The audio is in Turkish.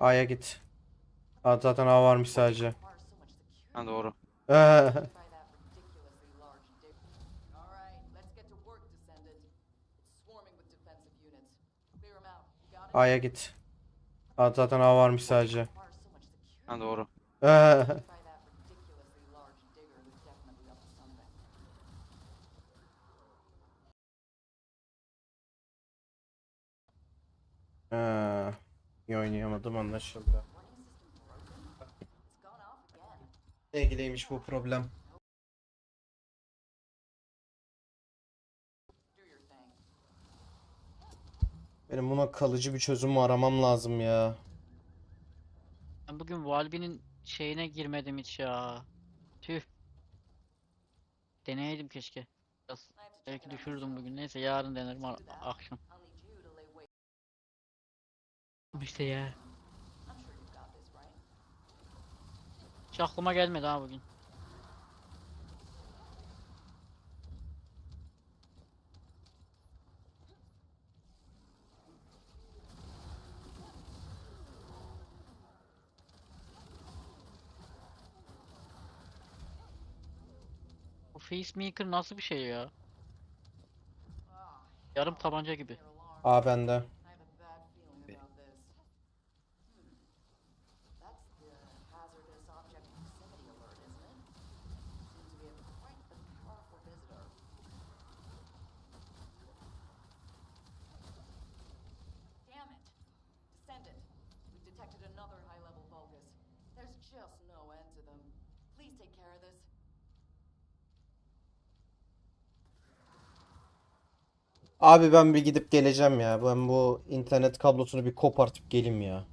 A'ya git. Aa, zaten A varmış sadece. Ha doğru. A'ya git. Aa, zaten A varmış sadece. Ha doğru. Ee, iyi oynayamadım anlaşıldı. Ne ilgiliymiş bu problem? Benim buna kalıcı bir çözüm aramam lazım ya. Ben bugün Valby'nin şeyine girmedim hiç ya. Tüh. Deneyeydim keşke. Biraz belki düşürdüm bugün. Neyse yarın denerim akşam. İşte ya. Hiç aklıma gelmedi ha bugün. Bu Facemaker nasıl bir şey ya? Yarım tabanca gibi. A bende. Another high-level Vulgus. There's just no end to them. Please take care of this. Abi ben bir gidip geleceğim ya. Ben bu internet kablosunu bir kopartıp geleyim ya.